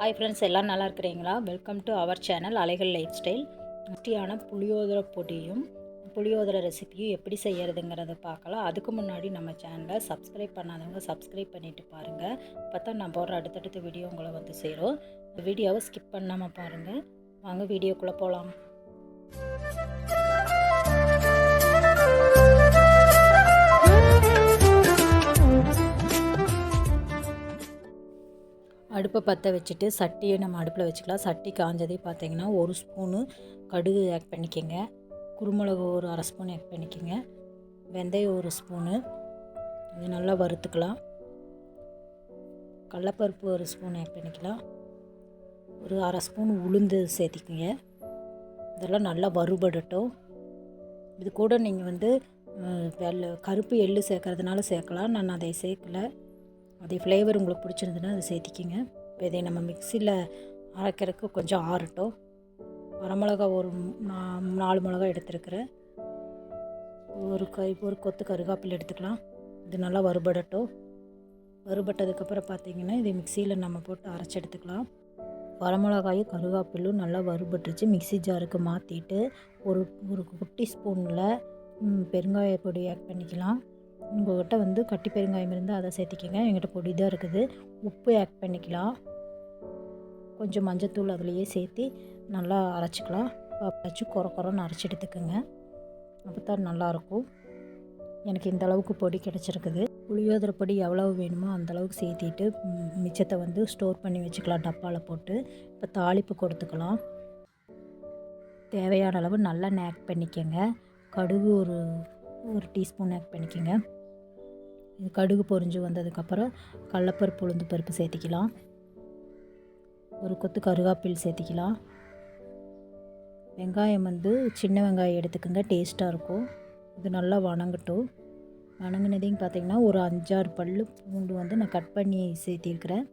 Hi friends எல்லாம் நல்லா இருக்கிறீங்களா? Welcome to our channel Alaigal lifestyle டேஸ்டியான புளியோதரை பொடியும் புளியோதரை ரெசிபியும் எப்படி செய்கிறதுங்கிறத பார்க்கலாம். அதுக்கு முன்னாடி நம்ம சேனலை சப்ஸ்கிரைப் பண்ணாதவங்க சப்ஸ்கிரைப் பண்ணிவிட்டு பாருங்கள் அப்போ தான் நான் போடுற அடுத்தடுத்த வீடியோ உங்களை வந்து சேரும். வீடியோவை ஸ்கிப் பண்ணாமல் பாருங்கள் வாங்க வீடியோக்குள்ளே போகலாம் அடுப்பை பற்ற வச்சுட்டு சட்டியை நம்ம அடுப்பில் வச்சுக்கலாம். சட்டி காஞ்சதே பார்த்தீங்கன்னா ஒரு ஸ்பூனு கடுகு ஆட் பண்ணிக்கோங்க. குருமிளகு ஒரு அரை ஸ்பூன் ஆட் பண்ணிக்கோங்க. வெந்தயம் ஒரு ஸ்பூனு. இது நல்லா வறுத்துக்கலாம். கடலப்பருப்பு ஒரு ஸ்பூன் ஆட் பண்ணிக்கலாம். ஒரு அரை ஸ்பூன் உளுந்து சேர்த்திக்குங்க. இதெல்லாம் நல்லா வறுபடட்டும். இது கூட நீங்கள் வந்து அஹ், வெள்ளை கருப்பு எள்ளு சேர்க்கறதுனால சேர்க்கலாம். நான் அதை சேர்க்கல. அதே ஃப்ளேவர் உங்களுக்கு பிடிச்சிருந்ததுன்னா அதை சேர்த்திக்கிங்க. இப்போ இதை நம்ம மிக்சியில் அரைக்கிறதுக்கு கொஞ்சம் ஆறட்டும். வரமிளகா ஒரு நாலு மிளகா எடுத்துருக்குறேன். ஒரு கை ஒரு கொத்து கருகாப்பில் எடுத்துக்கலாம். இது நல்லா வறுபடட்டும். வறுபட்டதுக்கப்புறம் பார்த்தீங்கன்னா இதை மிக்சியில் நம்ம போட்டு அரைச்சி எடுத்துக்கலாம். வரமிளகாயும் கருகாப்பிலும் நல்லா வறுபட்டுருச்சு. மிக்ஸி ஜாருக்கு மாற்றிட்டு ஒரு ஒரு குட்டி ஸ்பூனில் பெருங்காய பொடி ஆட் பண்ணிக்கலாம். உங்கள்கிட்ட வந்து கட்டி பெருங்காயம் இருந்தால் அதை சேர்த்திக்கங்க. எங்கிட்ட பொடி தான் இருக்குது. உப்பு ஆட் பண்ணிக்கலாம். கொஞ்சம் மஞ்சத்தூள் அதுலேயே சேர்த்து நல்லா அரைச்சிக்கலாம். அரைச்சி குறை குறைன்னு அரைச்சி எடுத்துக்கோங்க. அப்போ தான் நல்லாயிருக்கும் எனக்கு இந்த அளவுக்கு பொடி கிடச்சிருக்குது. புளியோதரை பொடி எவ்வளவு வேணுமோ அந்த அளவுக்கு சேர்த்திட்டு மிச்சத்தை வந்து ஸ்டோர் பண்ணி வச்சுக்கலாம். டப்பாவில் போட்டு. இப்போ தாளிப்பு கொடுத்துக்கலாம். தேவையான அளவு நல்லா நேக் பண்ணிக்கோங்க. கடுகு ஒரு ஒரு டீஸ்பூன் ஆட் பண்ணிக்கோங்க. இது கடுகு பொரிஞ்சு வந்ததுக்கப்புறம் கடலப்பருப்பு உளுந்து பருப்பு சேர்த்திக்கலாம். ஒரு கொத்து கருகாப்பில் சேர்த்திக்கலாம். வெங்காயம் வந்து சின்ன வெங்காயம் எடுத்துக்கோங்க டேஸ்ட்டாக இருக்கும். இது நல்லா வணங்கட்டும். வணங்கினதையும் பார்த்தீங்கன்னா ஒரு அஞ்சாறு பல் பூண்டு வந்து நான் கட் பண்ணி சேர்த்திருக்கிறேன்.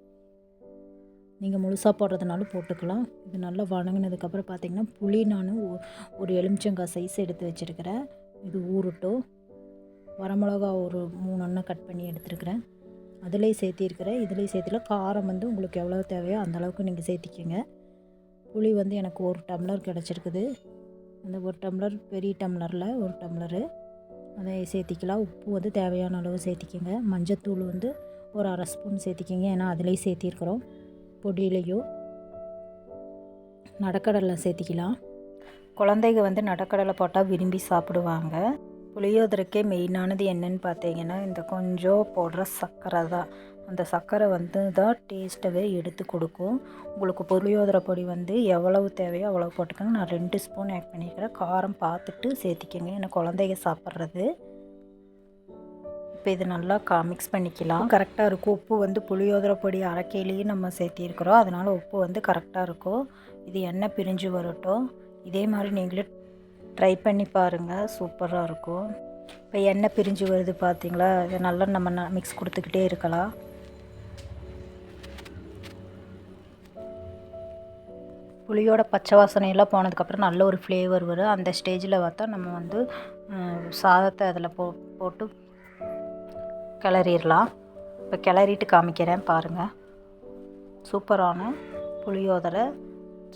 நீங்கள் முழுசாக போடுறதுனாலும் போட்டுக்கலாம். இது நல்லா வணங்கினதுக்கப்புறம் பார்த்திங்கன்னா புளி நான் ஒரு எலுமிச்சங்காய் சைஸ் எடுத்து வச்சுருக்கிறேன். இது ஊறட்டும். வரமிளகா ஒரு மூணு எண்ணெய் கட் பண்ணி எடுத்துருக்கிறேன். அதுலேயும் சேர்த்திருக்கிறேன். இதுலேயும் சேர்த்துல காரம் வந்து உங்களுக்கு எவ்வளோ தேவையோ அந்த அளவுக்கு நீங்கள் சேர்த்திக்கோங்க. புளி வந்து எனக்கு ஒரு டம்ளர் கிடச்சிருக்குது. அந்த ஒரு டம்ளர் பெரிய டம்ளரில் ஒரு டம்ளரு. அதை சேர்த்திக்கலாம். உப்பு வந்து தேவையான அளவு சேர்த்திக்கோங்க. மஞ்சத்தூள் வந்து ஒரு அரை ஸ்பூன் சேர்த்திக்கிங்க. ஏன்னா அதுலேயும் சேர்த்திருக்கிறோம். பொடியிலையும் நடக்கடலை சேர்த்திக்கலாம். குழந்தைங்க வந்து நடக்கடலை போட்டால் விரும்பி சாப்பிடுவாங்க. புளியோதரைக்கே மெயினானது என்னன்னு பார்த்தீங்கன்னா இந்த கொஞ்சம் போடுற சர்க்கரை தான். அந்த சர்க்கரை வந்து தான் டேஸ்ட்டவே எடுத்து கொடுக்கும். உங்களுக்கு புளியோதரை பொடி வந்து எவ்வளவு தேவையோ அவ்வளவு போட்டுக்கோங்க. நான் ரெண்டு ஸ்பூன் ஆட் பண்ணிக்கிறேன். காரம் பார்த்துட்டு சேர்த்திக்கோங்க. ஏன்னா குழந்தைங்க சாப்பிட்றது. இப்போ இது நல்லா கா மிக்ஸ் பண்ணிக்கலாம். கரெக்டாக இருக்கும். உப்பு வந்து புளியோதரை பொடி அரைக்கையிலேயே நம்ம சேர்த்திருக்கிறோம். அதனால் உப்பு வந்து கரெக்டாக இருக்கும். இது எண்ணெய் பிரிஞ்சு வரட்டும். இதே மாதிரி நீங்களே ட்ரை பண்ணி பாருங்கள் சூப்பராக இருக்கும். இப்போ எண்ணெய் பிரிஞ்சு வருது பார்த்தீங்களா இதை நல்லா நம்ம மிக்ஸ் கொடுத்துக்கிட்டே இருக்கலாம். புளியோட பச்சை வாசனையெல்லாம் போனதுக்கப்புறம் நல்ல ஒரு ஃப்ளேவர் வரும். அந்த ஸ்டேஜில் பார்த்தா நம்ம வந்து சாதத்தை அதில் போ போட்டு கிளறிடலாம். இப்போ கிளறிட்டு காமிக்கிறேன் பாருங்கள் சூப்பரான புளியோதரை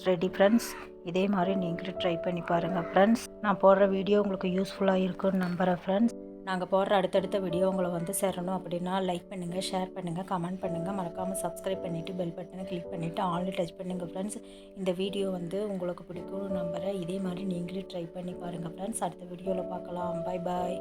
ரெடி ஃப்ரெண்ட்ஸ் இதே மாதிரி நீங்களும் ட்ரை பண்ணி பாருங்கள் ஃப்ரெண்ட்ஸ் நான் போடுற வீடியோ உங்களுக்கு யூஸ்ஃபுல்லாக இருக்கும்னு நம்புகிறேன் ஃப்ரெண்ட்ஸ் நாங்கள் போடுற அடுத்தடுத்த வீடியோ உங்களை வந்து சேரணும் அப்படின்னா லைக் பண்ணுங்கள் ஷேர் பண்ணுங்கள் கமெண்ட் பண்ணுங்கள் மறக்காமல் சப்ஸ்கிரைப் பண்ணிவிட்டு பெல் பட்டனை கிளிக் பண்ணிவிட்டு ஆன்லைன் டச் பண்ணுங்கள் ஃப்ரெண்ட்ஸ் இந்த வீடியோ வந்து உங்களுக்கு பிடிக்கும் நம்புகிறேன் இதே மாதிரி நீங்களும் ட்ரை பண்ணி பாருங்கள் ஃப்ரெண்ட்ஸ் அடுத்த வீடியோவில் பார்க்கலாம். Bye bye